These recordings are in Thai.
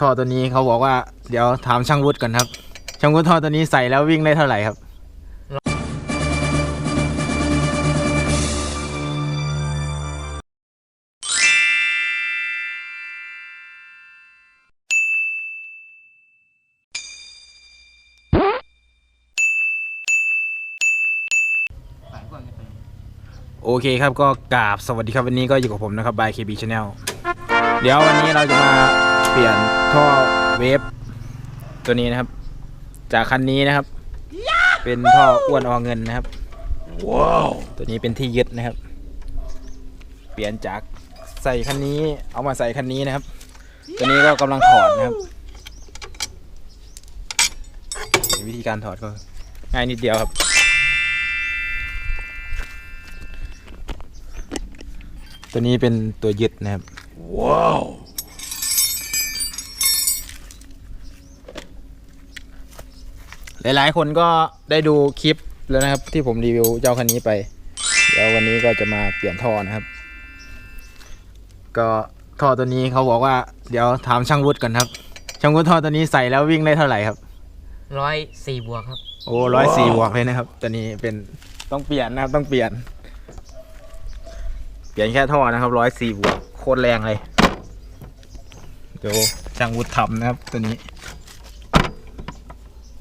ท่อตัวนี้เขาบอกว่า เดี๋ยวถามช่างวุฒิก่อนครับ ช่างวุฒิท่อตัวนี้ใส่แล้ววิ่งได้เท่าไหร่ครับ โอเคครับก็กราบสวัสดีครับวันนี้ก็อยู่กับผมนะครับ by KB Channel เดี๋ยววันนี้เราจะมาเปลี่ยนท่อเวฟตัวนี้นะครับ จากคันนี้นะครับ เป็นท่ออ้วนออเงินนะครับว้าวตัวนี้เป็นที่ยึดนะครับ เปลี่ยนจากใส่คันนี้ เอามาใส่คันนี้นะครับ ตัวนี้ก็กำลังถอดนะครับวิธีการถอดก็ง่ายนิดเดียวครับตัวนี้เป็นตัวยึดนะครับ ว้าว หลายๆ คนก็ได้ดูคลิปแล้วนะครับ ที่ผมรีวิวเจ้าคันนี้ไปเดี๋ยววันนี้ก็จะมาเปลี่ยนท่อนะครับ ก็ท่อตัวนี้เขาบอกว่า เดี๋ยวถามช่างวุฒิก่อนครับ ช่างวุฒิท่อตัวนี้ใส่แล้ววิ่งได้เท่าไหร่ครับ ร้อยสี่บวกครับ โอ้ร้อยสี่บวกเลยนะครับ ตัวนี้เป็นต้องเปลี่ยนนะครับต้องเปลี่ยน เปลี่ยนแค่ท่อนะครับร้อยสี่บวกโคตรแรงเลยเดี๋ยวช่างวุฒิทำนะครับตัวนี้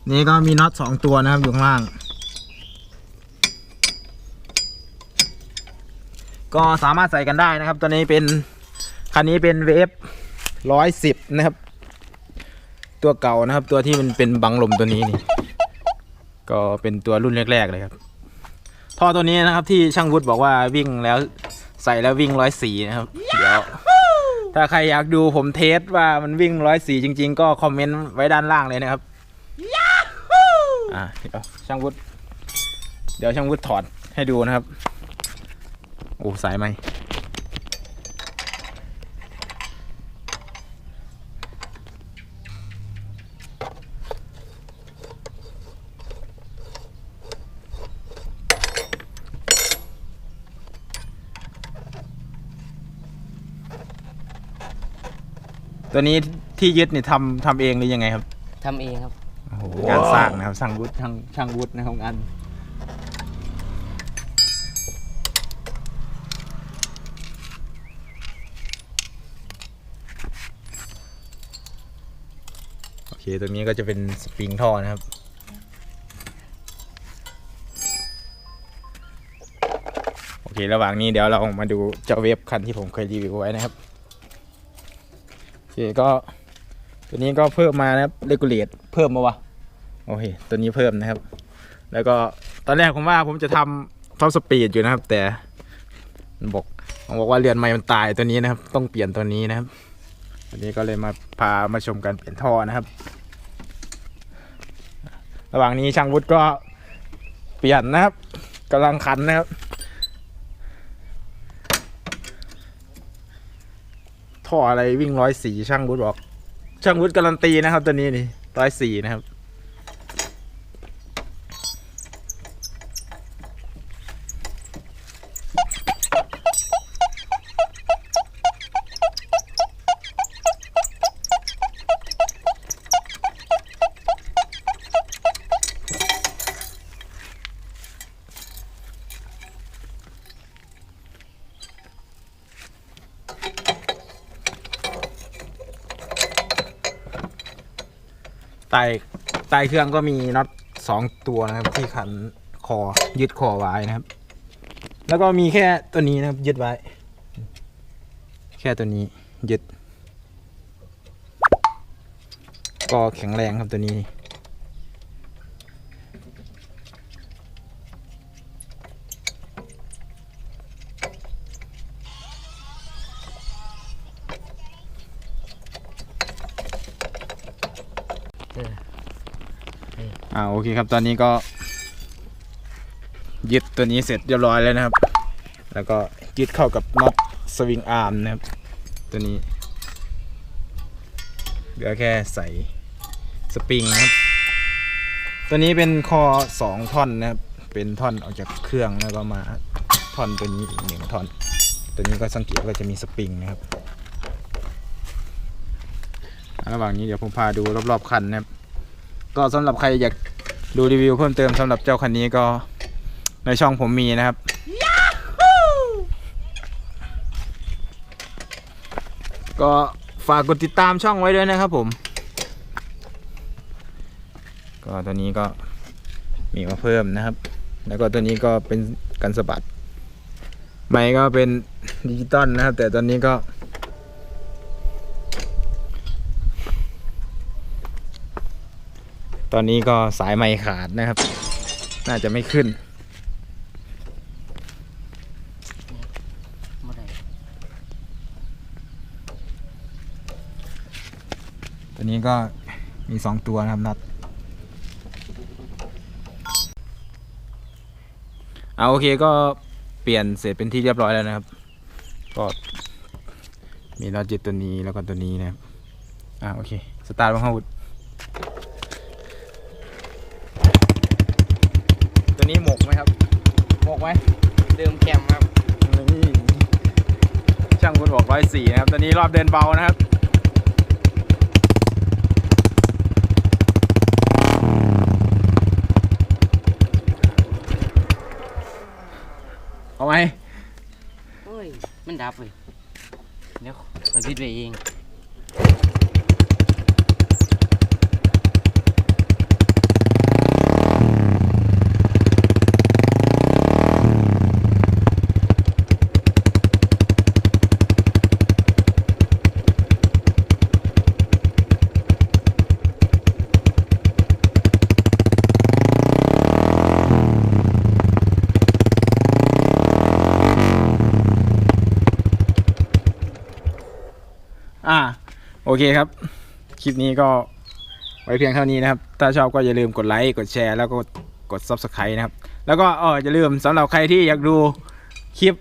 นี่ก็มีน็อตสองตัวนะครับอยู่ข้างล่าง ก็สามารถใส่กันได้นะครับ ตัวนี้เป็นคันนี้เป็นเวฟร้อยสิบนะครับ ตัวเก่านะครับ ตัวที่มันเป็นบังลมตัวนี้นี่ก็เป็นตัวรุ่นแรก ๆ เลยครับท่อตัวนี้นะครับที่ช่างวุฒิบอกว่าวิ่งแล้ว ใส่แล้ววิ่งร้อยสี่นะครับเดี๋ยวถ้าใครอยากดูผมเทสว่ามันวิ่งร้อยสี่จริง ๆ ก็คอมเมนต์ไว้ด้านล่างเลยนะครับอ่าเดี๋ยวช่างวุฒิเดี๋ยวช่างวุฒิถอดให้ดูนะครับ โอ้สายไหม ตัวนี้ที่ยึดนี่ทำทำเองหรือยังไงครับทำเองครับ โอ้โหงานสร้างนะครับช่างวุฒิช่างช่างวุฒินะครับงานโอเคตัวนี้ก็จะเป็นสปริงท่อนะครับ โอเคระหว่างนี้เดี๋ยวเรามาดูเจ้าเวฟคันที่ผมเคยรีวิวไว้นะครับโอ เคก็ตัวนี้ก็เพิ่มมานะครับเลกูเลตเพิ่มมาวะโอเคตัวนี้เพิ่มนะครับ แล้วก็ตอนแรกผมว่าผมจะทำท็อปสปีดอยู่นะครับ แต่บอกมันบอกว่าเรือนไม้มันตายตัวนี้นะครับ ต้องเปลี่ยนตัวนี้นะครับวันนี้ก็เลยมาพามาชมการเปลี่ยนท่อนะครับ ระหว่างนี้ช่างวุฒิก็เปลี่ยนนะครับกำลังขันนะครับ ท่ออะไรวิ่งร้อยสี่ช่างวุฒิบอก ช่างวุฒิการันตีนะครับตัวนี้นี่ร้อยสี่นะครับ ใต้ใต้เครื่องก็มีน็อตสองตัวนะครับ ที่ขันคอยึดคอไว้นะครับ แล้วก็มีแค่ตัวนี้นะครับ ยึดไว้ แค่ตัวนี้ยึด ก็แข็งแรงครับตัวนี้าโอเคครับตอนนี้ก็ ยึดตัวนี้เสร็จเรียบร้อยแล้วนะครับ แล้วก็ยึดเข้ากับน็อตสวิงอาร์มนะครับ ตัวนี้เหลือแค่ใส่สปริงนะครับ ตัวนี้เป็นคอสองท่อนนะครับ เป็นท่อนออกจากเครื่องแล้วก็มาท่อนตัวนี้อีกหนึ่งท่อน ตัวนี้ก็สังเกตว่าจะมีสปริงนะครับ ระหว่างนี้เดี๋ยวผมพาดูรอบๆคันนะครับ ก็สำหรับใครอยาก ดูรีวิวเพิ่มเติมสำหรับเจ้าคันนี้ก็ในช่องผมมีนะครับ ก็ฝากกดติดตามช่องไว้ด้วยนะครับผม ก็ตัวนี้ก็มีมาเพิ่มนะครับ แล้วก็ตัวนี้ก็เป็นกันสะบัด ไม้ก็เป็นดิจิตอลนะครับ แต่ตอนนี้ก็ ตอนนี้ก็สายไม้ขาดนะครับ น่าจะไม่ขึ้นตัวนี้ก็มีสองตัวนะครับนัดเอาโอเคก็เปลี่ยนเสร็จเป็นที่เรียบร้อยแล้วนะครับ ก็มีน็อตจิตตัวนี้แล้วก็ตัวนี้นะครับอ่าโอเค สตาร์ทบังคับ ตัวนี้หมกไหมครับ หมกไหมเดิมแคมครับนี่ช่างคุณบอกร้อยสี่นะครับตอนนี้รอบเดินเบานะครับเอาไหมโอ้ยมันดับเลยเดี๋ยวคอยพิดไปเอง อ่า โอเคครับ คลิปนี้ก็ไว้เพียงเท่านี้นะครับ ถ้าชอบก็อย่าลืมกดไลค์ กดแชร์ แล้วก็กด Subscribe นะครับ แล้วก็เอออย่าลืมสำหรับใครที่อยากดูคลิป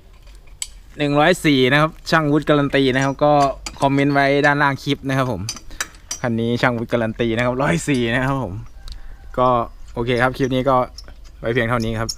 104 นะครับ ช่างวุฒิการันตีนะครับ ก็คอมเมนต์ไว้ด้านล่างคลิปนะครับผม คันนี้ช่างวุฒิการันตีนะครับ104นะครับผม ก็โอเคครับ คลิปนี้ก็ไว้เพียงเท่านี้ครับ